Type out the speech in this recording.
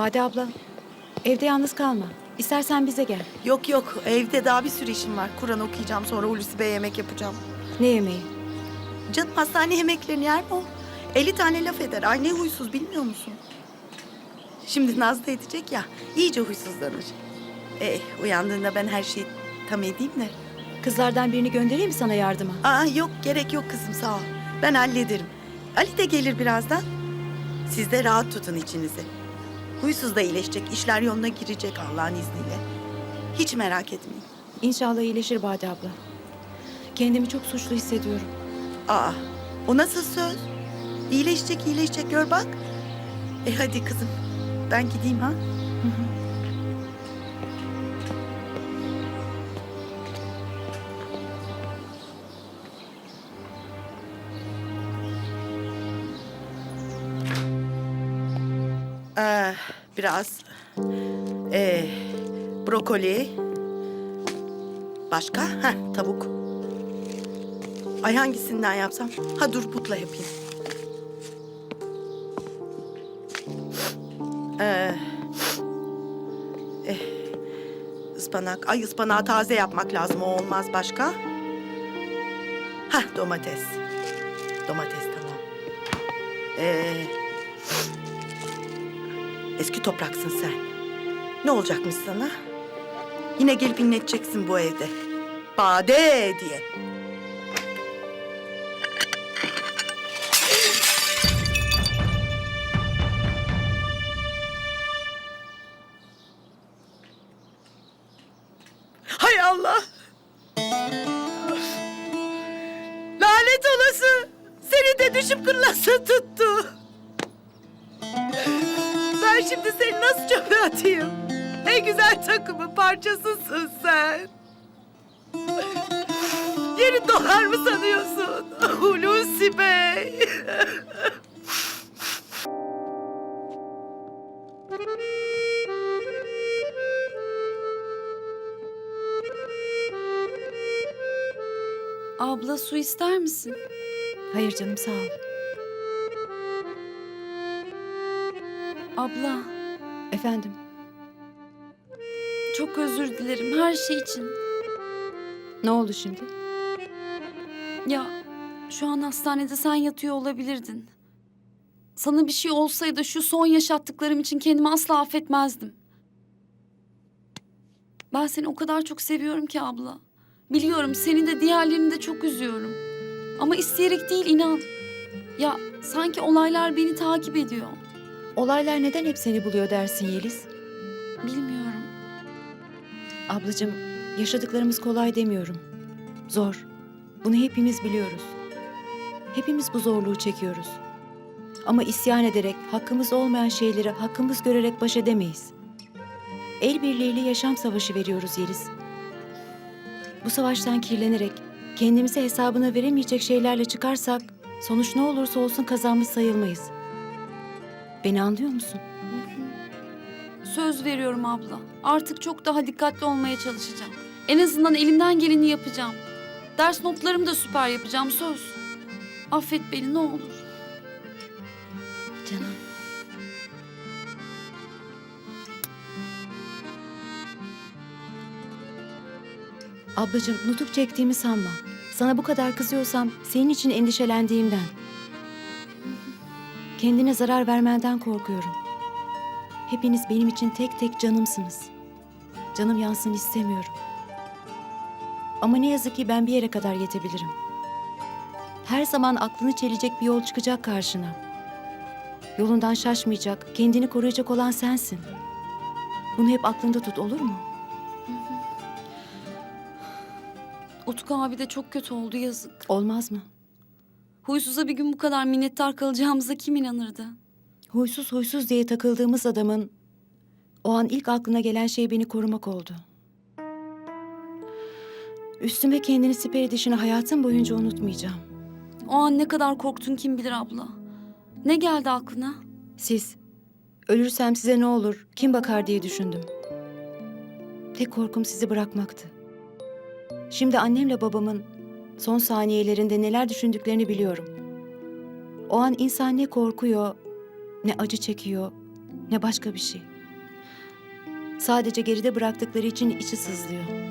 Bade abla, evde yalnız kalma. İstersen bize gel. Yok yok evde daha bir sürü işim var. Kur'an okuyacağım sonra Hulusi Bey'e yemek yapacağım. Ne yemeği? Canım hastane yemeklerini yer mi o? 50 tane laf eder. Ay ne huysuz bilmiyor musun? Şimdi Nazlı edecek ya iyice huysuzlanır. Eh uyandığında ben her şeyi tam edeyim de. Kızlardan birini göndereyim mi sana yardıma? Aa yok gerek yok kızım sağ ol. Ben hallederim. Ali de gelir birazdan. Siz de rahat tutun içinizi. Huysuz da iyileşecek, işler yoluna girecek Allah'ın izniyle. Hiç merak etmeyin. İnşallah iyileşir Bade abla. Kendimi çok suçlu hissediyorum. Aa, o nasıl söz? İyileşecek, iyileşecek gör bak. E hadi kızım, ben gideyim ha. Biraz ee, brokoli. Başka? Heh, tavuk. Ay hangisinden yapsam? Ha dur butla yapayım. Ee, eh, ıspanak. Ay ıspanağı taze yapmak lazım. O olmaz başka. Ha domates. Domates tamam. Ee, eski topraksın sen. Ne olacakmış sana? Yine gelip inleteceksin bu evde. Bade diye. Hay Allah! Lanet olası! Seni de düşüp kırlası tuttu. Ben şimdi seni nasıl çöpe atayım? Ne güzel takımın parçasısın sen. Yerin dolar mı sanıyorsun? Hulusi Bey. Abla su ister misin? Hayır canım sağ ol. Abla Efendim, çok özür dilerim her şey için. ne oldu şimdi? Ya şu an hastanede sen yatıyor olabilirdin. Sana bir şey olsaydı şu son yaşattıklarım için kendimi asla affetmezdim. Ben seni o kadar çok seviyorum ki abla. Biliyorum seni de diğerlerini de çok üzüyorum. Ama isteyerek değil inan. Ya sanki olaylar beni takip ediyor. Olaylar neden hep seni buluyor dersin Yeliz? Bilmiyorum. Ablacığım, yaşadıklarımız kolay demiyorum. Zor. Bunu hepimiz biliyoruz. Hepimiz bu zorluğu çekiyoruz. Ama isyan ederek, hakkımız olmayan şeyleri hakkımız görerek baş edemeyiz. El birliğiyle yaşam savaşı veriyoruz Yeliz. Bu savaştan kirlenerek, kendimize hesabına veremeyecek şeylerle çıkarsak, sonuç ne olursa olsun kazanmış sayılmayız. Beni anlıyor musun? Söz veriyorum abla. Artık çok daha dikkatli olmaya çalışacağım. En azından elimden geleni yapacağım. Ders notlarımı da süper yapacağım söz. Affet beni ne olur. Canım. Ablacığım nutuk çektiğimi sanma. Sana bu kadar kızıyorsam senin için endişelendiğimden. Kendine zarar vermenden korkuyorum. Hepiniz benim için tek tek canımsınız. Canım yansın istemiyorum. Ama ne yazık ki ben bir yere kadar yetebilirim. Her zaman aklını çelecek bir yol çıkacak karşına. Yolundan şaşmayacak, kendini koruyacak olan sensin. Bunu hep aklında tut olur mu? Utku abi de çok kötü oldu yazık. Olmaz mı? Huysuza bir gün bu kadar minnettar kalacağımıza kim inanırdı? Huysuz huysuz diye takıldığımız adamın o an ilk aklına gelen şey beni korumak oldu. Üstüme kendini siper edişini hayatım boyunca unutmayacağım. O an ne kadar korktun kim bilir abla. Ne geldi aklına? Siz, ölürsem size ne olur, kim bakar diye düşündüm. Tek korkum sizi bırakmaktı. Şimdi annemle babamın son saniyelerinde neler düşündüklerini biliyorum. O an insan ne korkuyor, ne acı çekiyor, ne başka bir şey. Sadece geride bıraktıkları için içi sızlıyor.